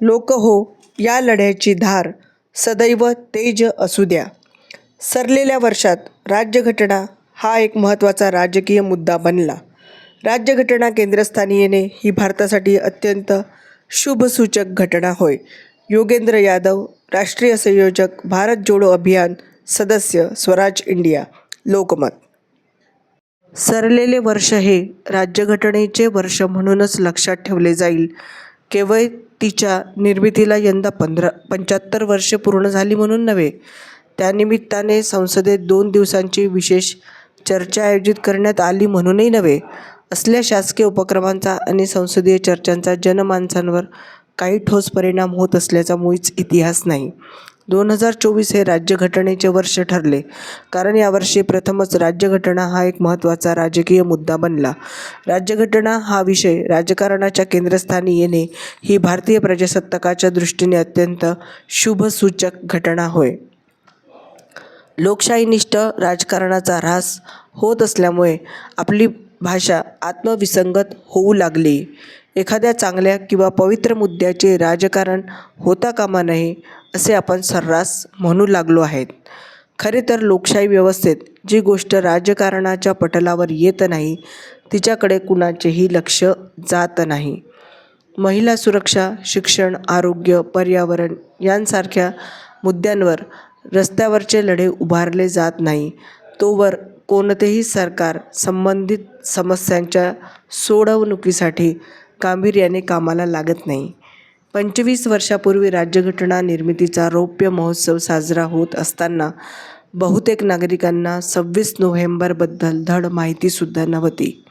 लोक हो या लढ्याची धार सदैव तेज असू द्या. सरलेल्या वर्षात राज्यघटना हा एक महत्त्वाचा राजकीय मुद्दा बनला. राज्यघटना केंद्रस्थानी येणे ही भारतासाठी अत्यंत शुभसूचक घटना होय. योगेंद्र यादव राष्ट्रीय संयोजक भारत जोडो अभियान सदस्य स्वराज इंडिया लोकमत. सरलेले वर्ष हे राज्यघटनेचे वर्ष म्हणूनच लक्षात ठेवले जाईल. केवळ तिच्या निर्मितीला यंदा पंधरा पंच्याहत्तर वर्षे पूर्ण झाली म्हणून नव्हे. त्यानिमित्ताने संसदेत दोन दिवसांची विशेष चर्चा आयोजित करण्यात आली म्हणूनही नव्हे. असल्या शासकीय उपक्रमांचा आणि संसदीय चर्चांचा जनमानसांवर काही ठोस परिणाम होत असल्याचा मुळीच इतिहास नाही. दोन हजार चोवीस हे राज्यघटनेचे वर्ष ठरले. कारण यावर्षी प्रथमच राज्यघटना हा एक महत्त्वाचा राजकीय मुद्दा बनला. राज्यघटना हा विषय राजकारणाच्या केंद्रस्थानी येणे ही भारतीय प्रजासत्ताकाच्या दृष्टीने अत्यंत शुभसूचक घटना होय. लोकशाहीनिष्ठ राजकारणाचा ऱ्हास होत असल्यामुळे आपली भाषा आत्मविसंगत होऊ लागली. एखाद्या चांगल्या किंवा पवित्र मुद्द्याचे राजकारण होता कामा नये असे आपण सर्रास म्हणू लागलो आहेत. खरे तर लोकशाही व्यवस्थेत जी गोष्ट राजकारणाच्या पटलावर येत नाही तिच्याकडे कुणाचेही लक्ष जात नाही. महिला सुरक्षा शिक्षण आरोग्य पर्यावरण यांसारख्या मुद्द्यांवर रस्त्यावरचे लढे उभारले जात नाही. तोवर कोणतेही सरकार संबंधित समस्यांच्या सोडवणुकीसाठी गांभीर्याने कामाला लागत नाही. पंचवीस वर्षापूर्वी राज्यघटना निर्मितीचा रौप्य महोत्सव साजरा होत असताना बहुतेक नागरिकांना सव्वीस नोव्हेंबरबद्दल धड माहितीसुद्धा नव्हती.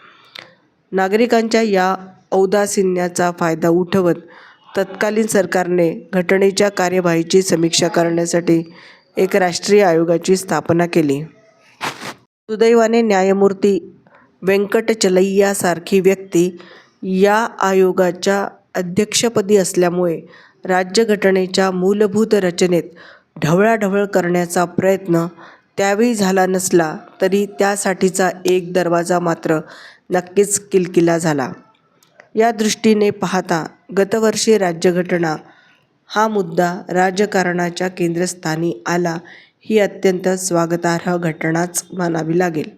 नागरिकांच्या या औदासिन्याचा फायदा उठवत तत्कालीन सरकारने घटनेच्या कार्यवाहीची समीक्षा करण्यासाठी एक राष्ट्रीय आयोगाची स्थापना केली. सुदैवाने न्यायमूर्ती व्यंकटचलैयासारखी व्यक्ती या आयोगाच्या अध्यक्षपदी असल्यामुळे राज्यघटनेच्या मूलभूत रचनेत ढवळाढवळ करण्याचा प्रयत्न त्यावेळी झाला नसला तरी त्यासाठीचा एक दरवाजा मात्र नक्कीच किलकिला झाला. या दृष्टीने पाहता गतवर्षी राज्यघटना हा मुद्दा राजकारणाच्या केंद्रस्थानी आला ही अत्यंत स्वागतार्ह घटनाच मानावी लागेल.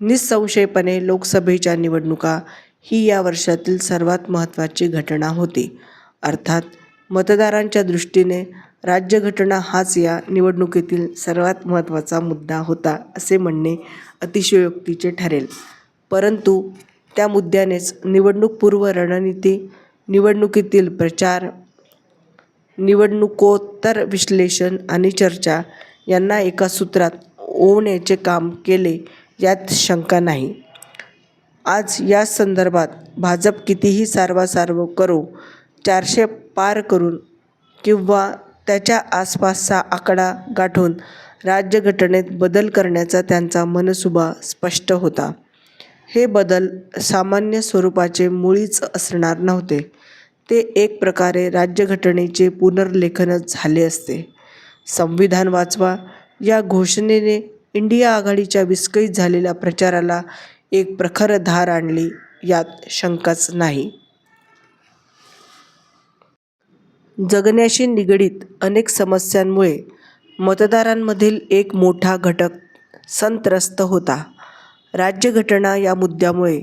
निःसंशयपणे लोकसभेच्या निवडणुका ही या वर्षातील सर्वात महत्त्वाची घटना होती. अर्थात मतदारांच्या दृष्टीने राज्यघटना हाच या निवडणुकीतील सर्वात महत्त्वाचा मुद्दा होता असे म्हणणे अतिशयोक्तीचे ठरेल. परंतु त्या मुद्द्यानेच निवडणूकपूर्व रणनीती निवडणुकीतील प्रचार निवडणुकोत्तर विश्लेषण आणि चर्चा यांना एका सूत्रात ओवण्याचे काम केले यात शंका नाही. आज या संदर्भात भाजप कितीही सारवासारव करो चारशे पार करून किंवा त्याच्या आसपासचा आकडा गाठून राज्यघटनेत बदल करण्याचा त्यांचा मनसुबा स्पष्ट होता. हे बदल सामान्य स्वरूपाचे मुळीच असणार नव्हते. ते एक प्रकारे राज्यघटनेचे पुनर्लेखनच झाले असते. संविधान वाचवा या घोषणेने इंडिया आघाडीच्या विस्कळीत झालेल्या प्रचाराला एक प्रखर धार आणली यात शंकाच नाही. जगण्याशी निगडीत अनेक समस्यांमुळे मतदारांमधील एक मोठा घटक संत्रस्त होता. राज्यघटना या मुद्द्यामुळे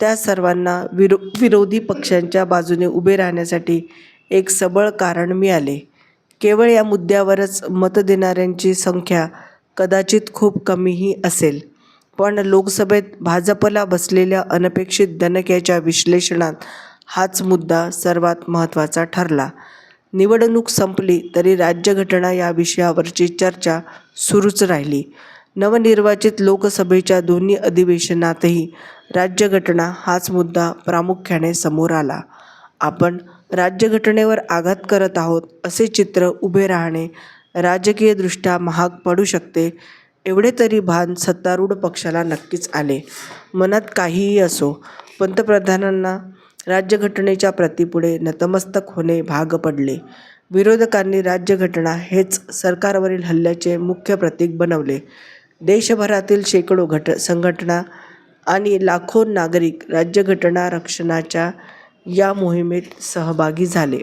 त्या सर्वांना विरो विरोधी पक्षांच्या बाजूने उभे राहण्यासाठी एक सबळ कारण मिळाले. केवळ या मुद्द्यावरच मत देणाऱ्यांची संख्या कदाचित खूप कमीही असेल. पण लोकसभेत भाजपला बसलेल्या अनपेक्षित दणक्याच्या विश्लेषणात हाच मुद्दा सर्वात महत्त्वाचा ठरला. निवडणूक संपली तरी राज्यघटना या विषयावरची चर्चा सुरूच राहिली. नवनिर्वाचित लोकसभेच्या दोन्ही अधिवेशनातही राज्यघटना हाच मुद्दा प्रामुख्याने समोर आला. आपण राज्यघटनेवर आघात करत आहोत असे चित्र उभे राहणे राजकीयदृष्ट्या महाग पडू शकते एवढे तरी भान सत्तारूढ पक्षाला नक्कीच आले. मनात काहीही असो पंतप्रधानांना राज्यघटनेच्या प्रतीपुढे नतमस्तक होणे भाग पडले. विरोधकांनी राज्यघटना हेच सरकारवरील हल्ल्याचे मुख्य प्रतीक बनवले. देशभरातील शेकडो घट संघटना आणि लाखो नागरिक राज्यघटना रक्षणाच्या या मोहिमेत सहभागी झाले.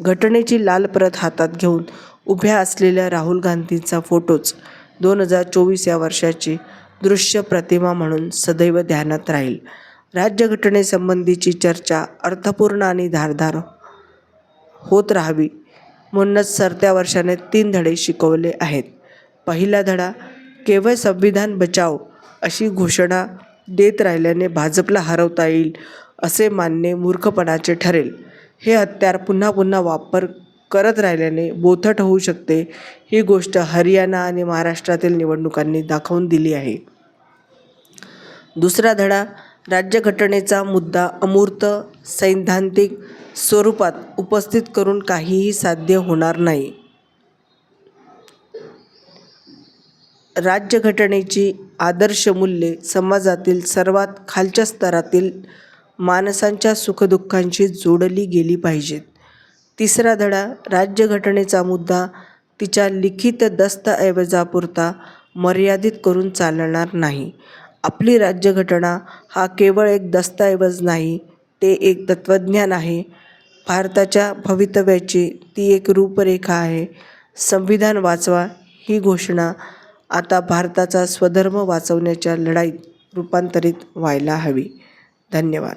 घटनेची लाल प्रत हातात घेऊन उभ्या असलेल्या राहुल गांधींचा फोटोच दोन हजार चोवीस या वर्षाची दृश्य प्रतिमा म्हणून सदैव ध्यानात राहील. राज्यघटनेसंबंधीची चर्चा अर्थपूर्ण आणि धारधार होत राहावी म्हणूनच सरत्या वर्षाने तीन धडे शिकवले आहेत. पहिला धडा केवळ संविधान बचाव अशी घोषणा देत राहिल्याने भाजपला हरवता येईल असे मानणे मूर्खपणाचे ठरेल. हे हत्यार पुन्हा पुन्हा वापर करत राहिल्याने बोथट होऊ शकते ही गोष्ट हरियाणा आणि महाराष्ट्रातील निवडणुकांनी दाखवून दिली आहे. दुसरा धडा राज्यघटनेचा मुद्दा अमूर्त सैद्धांतिक स्वरूपात उपस्थित करून काहीही साध्य होणार नाही. राज्यघटनेची आदर्श मूल्ये समाजातील सर्वात खालच्या स्तरातील माणसांच्या सुखदुःखांशी जोडली गेली पाहिजेत. तिसरा धडा राज्यघटनेचा मुद्दा तिच्या लिखित दस्तऐवजापुरता मर्यादित करून चालणार नाही. आपली राज्यघटना हा केवळ एक दस्तऐवज नाही ते एक तत्त्वज्ञान आहे. भारताच्या भवितव्याची ती एक रूपरेखा आहे. संविधान वाचवा ही घोषणा आता भारताचा स्वधर्म वाचवण्याच्या लढाईत रूपांतरित व्हायला हवी. धन्यवाद.